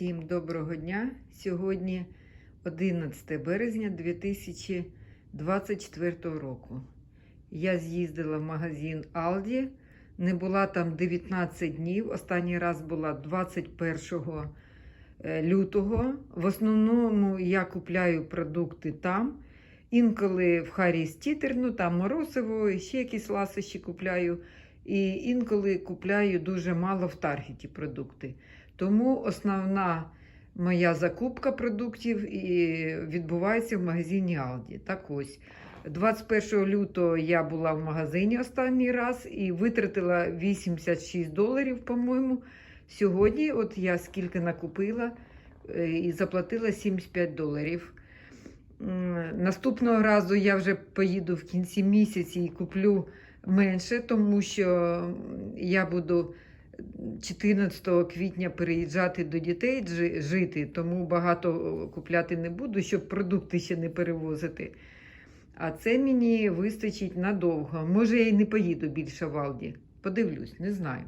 Всім доброго дня. Сьогодні 11 березня 2024 року. Я з'їздила в магазин Aldi. Не була там 19 днів. Останній раз була 21 е, лютого. В основному я купляю продукти там. Інколи в Харі Стітер, ну там морозиво, ще якісь ласощі купляю. І інколи купляю дуже мало в Таргеті продукти. Тому основна моя закупка продуктів і відбувається в магазині Aldi. Так ось. 21 лютого я була в магазині останній раз і витратила 86 доларів, по-моєму. Сьогодні, от я скільки накупила е, і заплатила 75 доларів. Наступного разу я вже поїду в кінці місяця і куплю менше, тому що я буду 14 квітня переїжджати до дітей жити, тому багато купляти не буду, щоб продукти ще не перевозити. А це мені вистачить надовго. Може, я й не поїду більше в Алді. Подивлюсь, не знаю.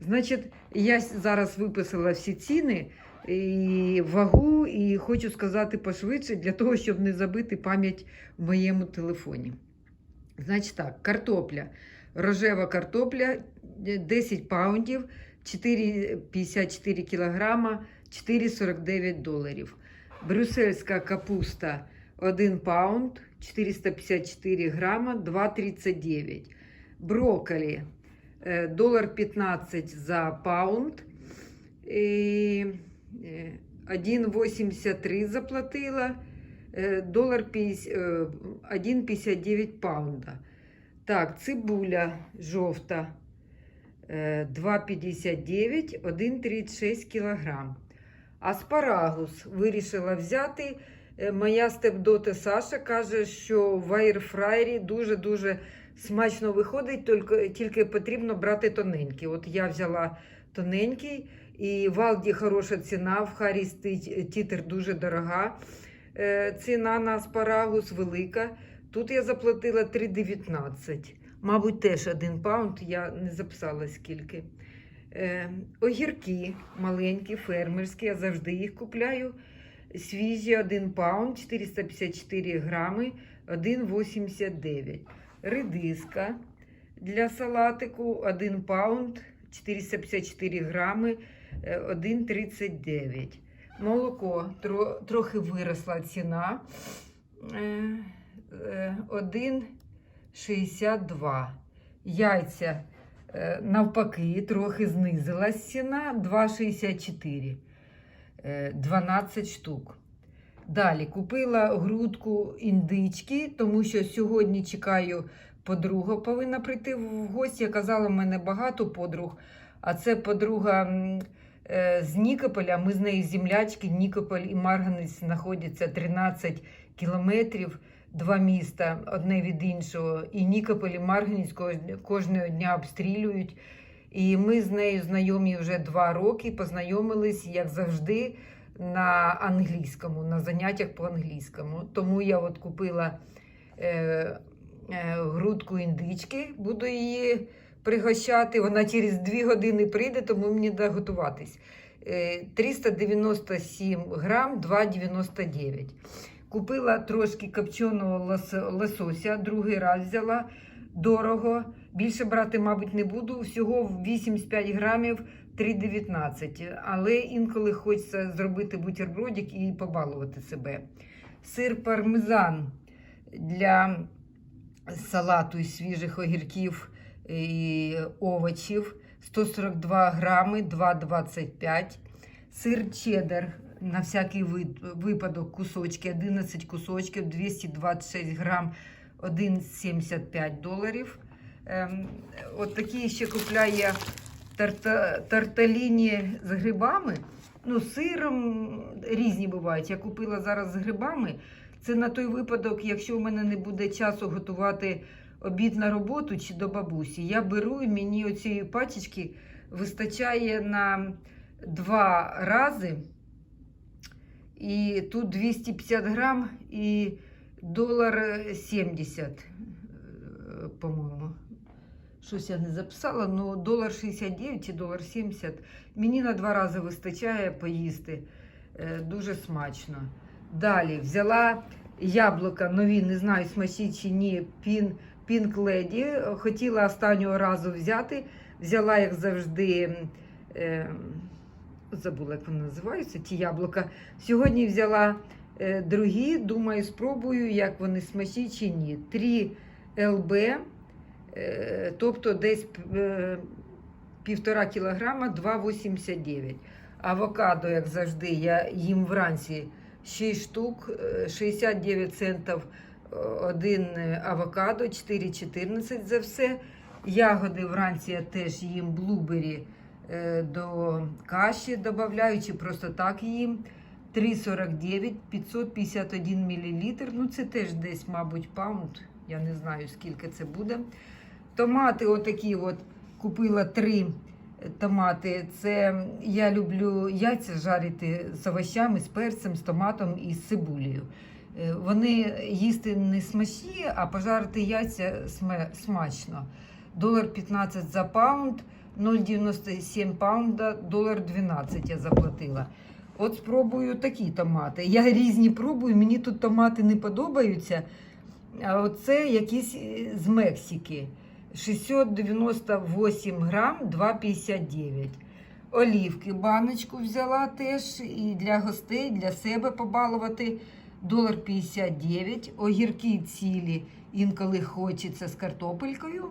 Значить, я зараз виписала всі ціни і вагу, і хочу сказати пошвидше, для того, щоб не забити пам'ять в моєму телефоні. Значить так, картопля. Рожева картопля е, 10 паундів, 4,54 кілограма, 4,49 доларів. Брюссельська капуста 1 паунд, 454 грама, 2,39. Брокколі долар 15 за паунд. І е, 1,83 заплатила. Е, Долар 50, е, 1,59 паунда. Так, цибуля жовта 2,59, 1,36 кілограм. Аспарагус вирішила взяти. Е, Моя степдота Саша каже, що в аірфраєрі дуже-дуже смачно виходить, тільки, тільки потрібно брати тоненький. От я взяла тоненький, і в Алді хороша ціна, в Харі Тітер дуже дорога. Е, Ціна на аспарагус велика. Тут я заплатила 3,19. Мабуть, теж один паунд, я не записала скільки. Е, огірки маленькі, фермерські, я завжди їх купляю. Свіжі 1 паунд, 454 грами, 1,89. Редиска для салатику 1 паунд, 454 грами, е, 1,39. Молоко тро, трохи виросла ціна. Е, е, 1,62. Яйця е, навпаки, трохи знизилась ціна 2,64. Е, 12 штук. Далі купила грудку індички, тому що сьогодні чекаю подруга повинна прийти в гості. Я казала, в мене багато подруг, а це подруга е, з Нікополя. Ми з нею землячки. Нікополь і Марганець знаходяться 13 кілометрів, два міста одне від іншого. І Нікополь і Марганець кожного дня обстрілюють. І ми з нею знайомі вже два роки, познайомились, як завжди, на англійському, на заняттях по англійському. Тому я от купила е, е, грудку індички, буду її пригощати. Вона через дві години прийде, тому мені треба готуватись. Е, 397 грам, 2,99. Купила трошки копченого лосося, другий раз взяла дорого. Більше брати, мабуть, не буду. Всього 85 грамів 3,19. Але інколи хочеться зробити бутербродик і побалувати себе. Сир пармезан для салату із свіжих огірків і овочів 142 грами 2,25. Сир чеддер на всякий випадок кусочки, 11 кусочків, 226 грам, 1,75 доларів. Ем, от такі ще купляє тарта, тарталіні з грибами. Ну, сиром різні бувають. Я купила зараз з грибами. Це на той випадок, якщо у мене не буде часу готувати обід на роботу чи до бабусі. Я беру і мені оцієї пачечки вистачає на два рази. І тут 250 грам і долар 70, е, по-моєму. щось я не записала, ну долар 69 чи долар 70. Мені на два рази вистачає поїсти. Е, Дуже смачно. Далі взяла яблука нові, не знаю, смачні чи ні, пін, Pink Lady. Хотіла останнього разу взяти. Взяла, як завжди, е, забула, як вони називаються, ті яблука. Сьогодні взяла е, другі, думаю, спробую, як вони смачні чи ні. 3 ЛБ, е, тобто десь е, півтора кілограма 2,89. Авокадо, як завжди, я їм вранці 6 штук, е, 69 центів е, один е, авокадо, 4,14 за все. Ягоди вранці я теж їм блубері е, до каші додаю, чи просто так їм. 3,49, 551 мл. Ну, це теж десь, мабуть, паунд. Я не знаю, скільки це буде. Томати, отакі от, купила три томати. Це я люблю яйця жарити з овощами, з перцем, з томатом і з цибулею. Е, Вони їсти не смачні, а пожарити яйця смачно. Долар 15 за паунд, 0,97 паунда, долар 12 я заплатила. От спробую такі томати. Я різні пробую, мені тут томати не подобаються. А оце якісь е, з Мексики. 698 грам, 2,59. Олівки баночку взяла теж і для гостей, для себе побалувати. Долар 59. Огірки цілі, інколи хочеться з картопелькою.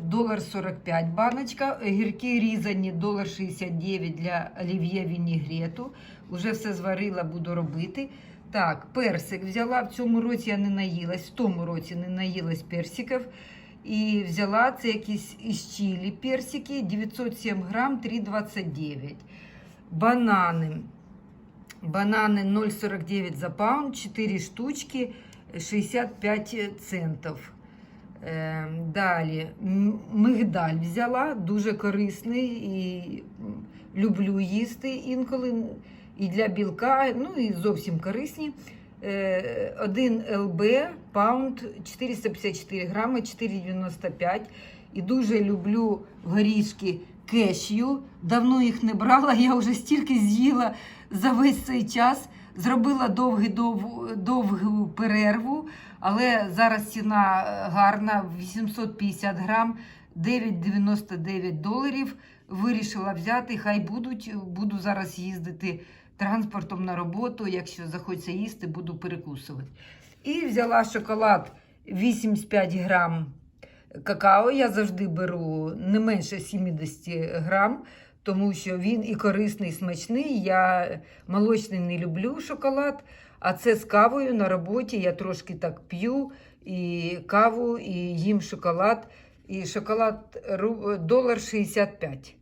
Долар 45 баночка. Огірки різані, долар 69 для олів'є вінігрету. Уже все зварила, буду робити. Так, персик взяла. В цьому році я не наїлась, в тому році не наїлась персиків. І взяла це якісь із чилі персики, 907 грам, 3,29. Банани. Банани 0,49 за паунд, 4 штучки, 65 центів. Е, Далі мигдаль взяла, дуже корисний і люблю їсти інколи. І для білка, ну і зовсім корисні. Е, 1 ЛБ, паунд 454 грами, 4,95. І дуже люблю горішки кешю. Давно їх не брала, я вже стільки з'їла за весь цей час. Зробила довгу, довгу, довгу перерву, але зараз ціна е, гарна 850 грам, 9,99 доларів. Вирішила взяти, хай будуть. Буду зараз їздити транспортом на роботу. Якщо захочеться їсти, буду перекусувати. І взяла шоколад 85 грам какао. Я завжди беру не менше 70 грам, тому що він і корисний, і смачний. Я молочний не люблю шоколад, а це з кавою на роботі. Я трошки так п'ю і каву, і їм шоколад. І шоколад долар 65.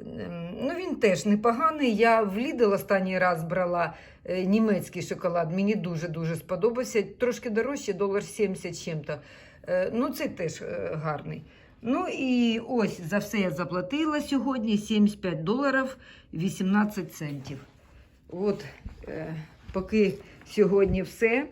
Ем, Ну, він теж непоганий. Я в Lidl останній раз брала е, німецький шоколад. Мені дуже-дуже сподобався. Трошки дорожче, долар 70 з чим-то. Е, Ну, це теж е, гарний. Ну і ось за все я заплатила сьогодні 75 доларів 18 центів. От е, поки сьогодні все.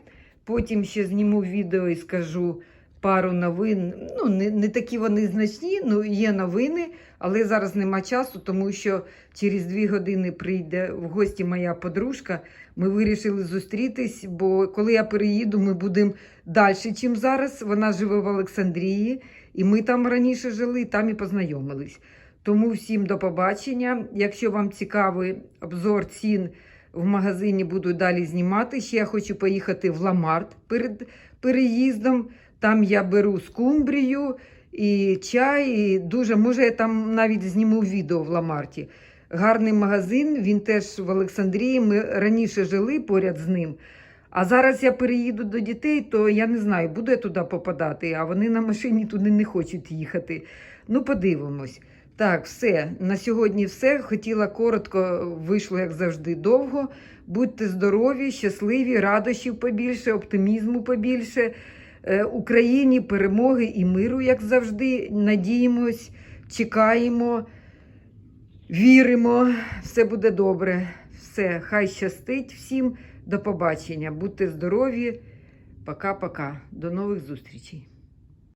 Потім ще зніму відео і скажу пару новин. Ну, не, не такі вони значні, ну є новини, але зараз нема часу, тому що через дві години прийде в гості моя подружка. Ми вирішили зустрітись, бо коли я переїду, ми будемо далі, ніж зараз. Вона живе в Олександрії, і ми там раніше жили, там і познайомились. Тому всім до побачення. Якщо вам цікавий обзор цін в магазині, буду далі знімати. Ще я хочу поїхати в Ламарт перед переїздом. Там я беру скумбрію і чай. І дуже може я там навіть зніму відео в Ламарті. Гарний магазин, він теж в Олександрії. Ми раніше жили поряд з ним. А зараз я переїду до дітей, то я не знаю, буду я туди попадати, а вони на машині туди не хочуть їхати. Ну, подивимось. Так, все. На сьогодні все. Хотіла коротко, вийшло, як завжди, довго. Будьте здорові, щасливі, радощів побільше, оптимізму побільше. Е, Україні перемоги і миру, як завжди. Надіємось, чекаємо, віримо, все буде добре. Все, хай щастить всім. До побачення. Будьте здорові. Пока-пока. До нових зустрічей.